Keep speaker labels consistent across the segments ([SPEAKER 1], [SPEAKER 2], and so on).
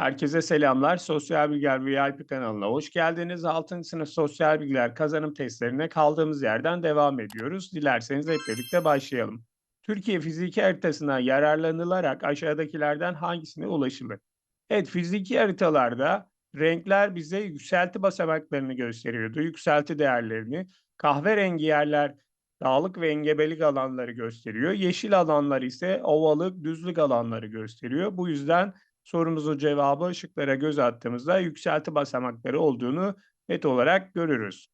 [SPEAKER 1] Herkese selamlar. Sosyal Bilgiler VIP kanalına hoş geldiniz. 6. sınıf sosyal bilgiler kazanım testlerine kaldığımız yerden devam ediyoruz. Dilerseniz hep birlikte başlayalım. Türkiye fiziki haritasından yararlanılarak aşağıdakilerden hangisine ulaşılır? Evet, fiziki haritalarda renkler bize yükselti basamaklarını gösteriyordu. Yükselti değerlerini. Kahverengi yerler dağlık ve engebelik alanları gösteriyor. Yeşil alanlar ise ovalık, düzlük alanları gösteriyor. Bu yüzden sorumuzun cevabı ışıklara göz attığımızda yükselti basamakları olduğunu net olarak görürüz.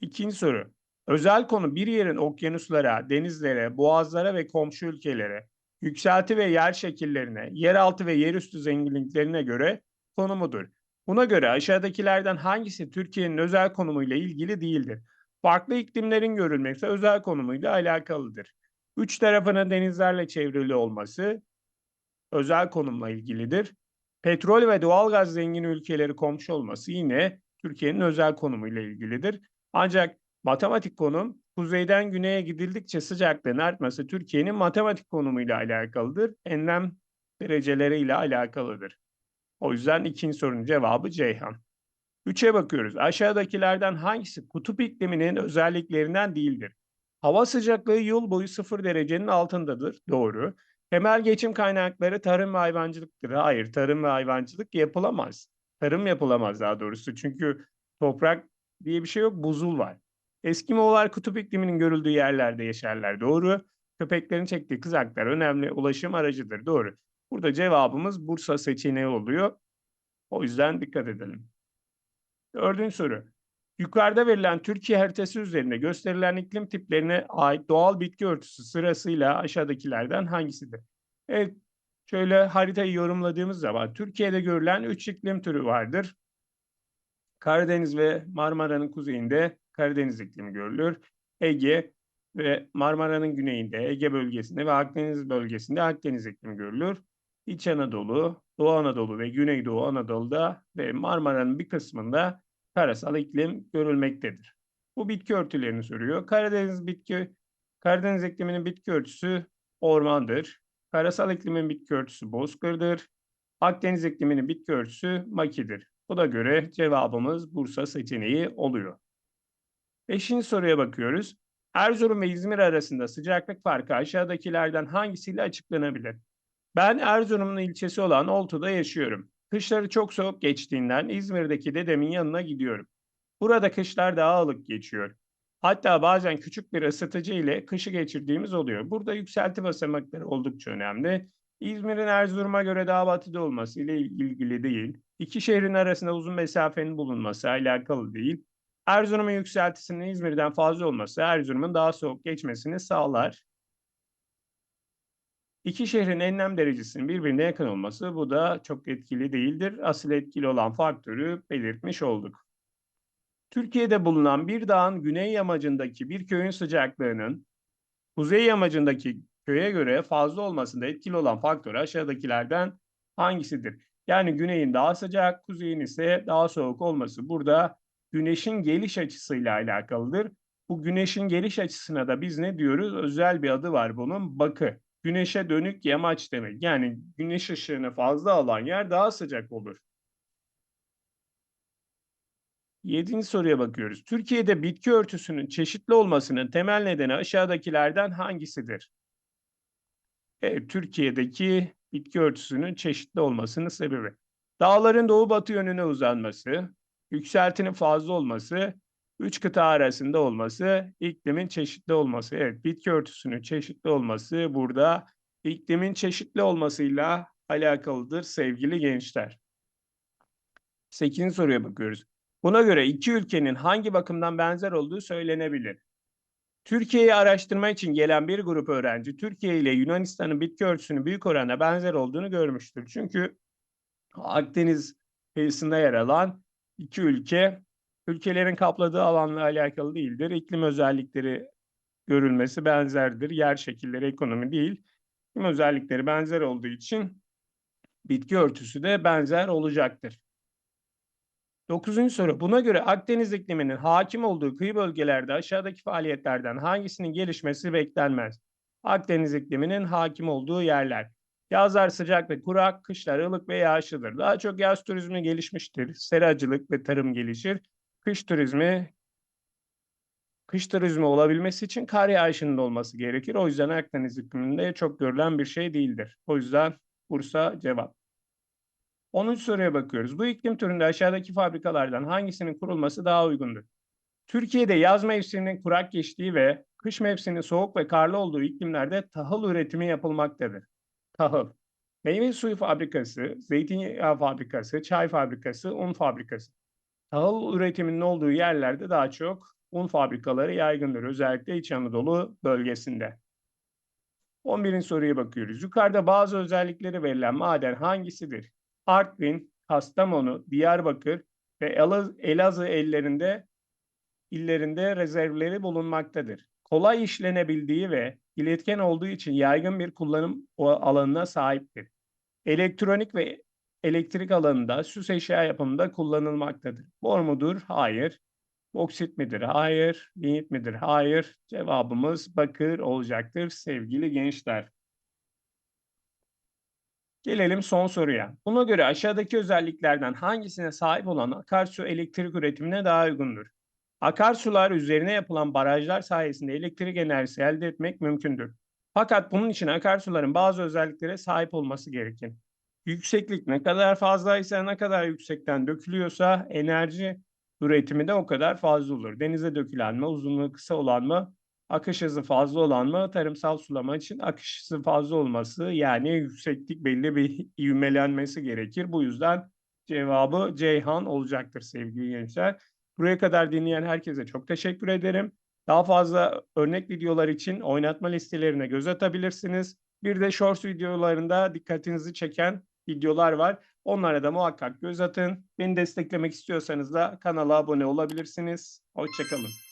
[SPEAKER 1] İkinci soru. Özel konu bir yerin okyanuslara, denizlere, boğazlara ve komşu ülkelere, yükselti ve yer şekillerine, yeraltı ve yerüstü zenginliklerine göre konumudur. Buna göre aşağıdakilerden hangisi Türkiye'nin özel konumuyla ilgili değildir? Farklı iklimlerin görülmesi özel konumuyla alakalıdır. Üç tarafının denizlerle çevrili olması, özel konumla ilgilidir. Petrol ve doğalgaz zengin ülkeleri komşu olması yine Türkiye'nin özel konumuyla ilgilidir. Ancak matematik konum kuzeyden güneye gidildikçe sıcaklığın artması Türkiye'nin matematik konumuyla alakalıdır. Enlem dereceleriyle alakalıdır. O yüzden ikinci sorunun cevabı Ceyhan. Üçe bakıyoruz. Aşağıdakilerden hangisi kutup ikliminin özelliklerinden değildir? Hava sıcaklığı yıl boyu sıfır derecenin altındadır. Doğru. Temel geçim kaynakları tarım ve hayvancılıktır. Hayır, tarım ve hayvancılık yapılamaz. Tarım yapılamaz daha doğrusu. Çünkü toprak diye bir şey yok, buzul var. Eskimoğullar kutup ikliminin görüldüğü yerlerde yaşarlar. Doğru. Köpeklerin çektiği kızaklar önemli ulaşım aracıdır. Doğru. Burada cevabımız Bursa seçeneği oluyor. O yüzden dikkat edelim. Dördüncü soru. Yukarıda verilen Türkiye haritası üzerinde gösterilen iklim tiplerine ait doğal bitki örtüsü sırasıyla aşağıdakilerden hangisidir? Evet, şöyle haritayı yorumladığımız zaman Türkiye'de görülen üç iklim türü vardır. Karadeniz ve Marmara'nın kuzeyinde Karadeniz iklimi görülür. Ege ve Marmara'nın güneyinde, Ege bölgesinde ve Akdeniz bölgesinde Akdeniz iklimi görülür. İç Anadolu, Doğu Anadolu ve Güneydoğu Anadolu'da ve Marmara'nın bir kısmında karasal iklim görülmektedir. Bu bitki örtülerini soruyor. Karadeniz bitki Karadeniz ikliminin bitki örtüsü ormandır. Karasal iklimin bitki örtüsü bozkırdır. Akdeniz ikliminin bitki örtüsü makidir. Buna göre cevabımız Bursa seçeneği oluyor. Beşinci soruya bakıyoruz. Erzurum ve İzmir arasında sıcaklık farkı aşağıdakilerden hangisiyle açıklanabilir? Ben Erzurum'un ilçesi olan Oltu'da yaşıyorum. Kışları çok soğuk geçtiğinden İzmir'deki dedemin yanına gidiyorum. Burada kışlar daha ılık geçiyor. Hatta bazen küçük bir ısıtıcı ile kışı geçirdiğimiz oluyor. Burada yükselti basamakları oldukça önemli. İzmir'in Erzurum'a göre daha batıda olması ile ilgili değil. İki şehrin arasında uzun mesafenin bulunması alakalı değil. Erzurum'un yükseltisinin İzmir'den fazla olması Erzurum'un daha soğuk geçmesini sağlar. İki şehrin enlem derecesinin birbirine yakın olması bu da çok etkili değildir. Asıl etkili olan faktörü belirtmiş olduk. Türkiye'de bulunan bir dağın güney yamacındaki bir köyün sıcaklığının kuzey yamacındaki köye göre fazla olmasında etkili olan faktör aşağıdakilerden hangisidir? Yani güneyin daha sıcak, kuzeyin ise daha soğuk olması burada güneşin geliş açısıyla alakalıdır. Bu güneşin geliş açısına da biz ne diyoruz? Özel bir adı var bunun, bakı güneşe dönük yamaç demek. Yani güneş ışığını fazla alan yer daha sıcak olur. Yedinci soruya bakıyoruz. Türkiye'de bitki örtüsünün çeşitli olmasının temel nedeni aşağıdakilerden hangisidir? Evet, Türkiye'deki bitki örtüsünün çeşitli olmasının sebebi. Dağların doğu batı yönüne uzanması, yükseltinin fazla olması, üç kıta arasında olması, iklimin çeşitli olması. Evet, bitki örtüsünün çeşitli olması burada iklimin çeşitli olmasıyla alakalıdır sevgili gençler. Sekizinci soruya bakıyoruz. Buna göre iki ülkenin hangi bakımdan benzer olduğu söylenebilir. Türkiye'yi araştırma için gelen bir grup öğrenci Türkiye ile Yunanistan'ın bitki örtüsünün büyük oranda benzer olduğunu görmüştür. Çünkü Akdeniz kıyısında yer alan iki ülke ülkelerin kapladığı alanla alakalı değildir. İklim özellikleri görülmesi benzerdir. Yer şekilleri ekonomi değil. İklim özellikleri benzer olduğu için bitki örtüsü de benzer olacaktır. Dokuzuncu soru. Buna göre Akdeniz ikliminin hakim olduğu kıyı bölgelerde aşağıdaki faaliyetlerden hangisinin gelişmesi beklenmez? Akdeniz ikliminin hakim olduğu yerler. Yazlar sıcak ve kurak, kışlar ılık ve yağışlıdır. Daha çok yaz turizmi gelişmiştir. Seracılık ve tarım gelişir. Kış turizmi kış turizmi olabilmesi için kar yağışının olması gerekir. O yüzden Akdeniz ikliminde çok görülen bir şey değildir. O yüzden Bursa cevap. 10. soruya bakıyoruz. Bu iklim türünde aşağıdaki fabrikalardan hangisinin kurulması daha uygundur? Türkiye'de yaz mevsiminin kurak geçtiği ve kış mevsiminin soğuk ve karlı olduğu iklimlerde tahıl üretimi yapılmaktadır. Tahıl. Meyve suyu fabrikası, zeytinyağı fabrikası, çay fabrikası, un fabrikası. Tahıl üretiminin olduğu yerlerde daha çok un fabrikaları yaygındır. Özellikle İç Anadolu bölgesinde. 11. soruya bakıyoruz. Yukarıda bazı özellikleri verilen maden hangisidir? Artvin, Kastamonu, Diyarbakır ve Elaz- Elazığ ellerinde illerinde rezervleri bulunmaktadır. Kolay işlenebildiği ve iletken olduğu için yaygın bir kullanım alanına sahiptir. Elektronik ve elektrik alanında süs eşya yapımında kullanılmaktadır. Bor mudur? Hayır. Boksit midir? Hayır. Lignit midir? Hayır. Cevabımız bakır olacaktır sevgili gençler. Gelelim son soruya. Buna göre aşağıdaki özelliklerden hangisine sahip olan akarsu elektrik üretimine daha uygundur? Akarsular üzerine yapılan barajlar sayesinde elektrik enerjisi elde etmek mümkündür. Fakat bunun için akarsuların bazı özelliklere sahip olması gerekir. Yükseklik ne kadar fazlaysa, ne kadar yüksekten dökülüyorsa enerji üretimi de o kadar fazla olur. Denize dökülen mi, uzunluğu kısa olan mı, akış hızı fazla olan mı, tarımsal sulama için akış hızı fazla olması yani yükseklik belli bir ivmelenmesi gerekir. Bu yüzden cevabı Ceyhan olacaktır sevgili gençler. Buraya kadar dinleyen herkese çok teşekkür ederim. Daha fazla örnek videolar için oynatma listelerine göz atabilirsiniz. Bir de shorts videolarında dikkatinizi çeken videolar var. Onlara da muhakkak göz atın. Beni desteklemek istiyorsanız da kanala abone olabilirsiniz. Hoşçakalın.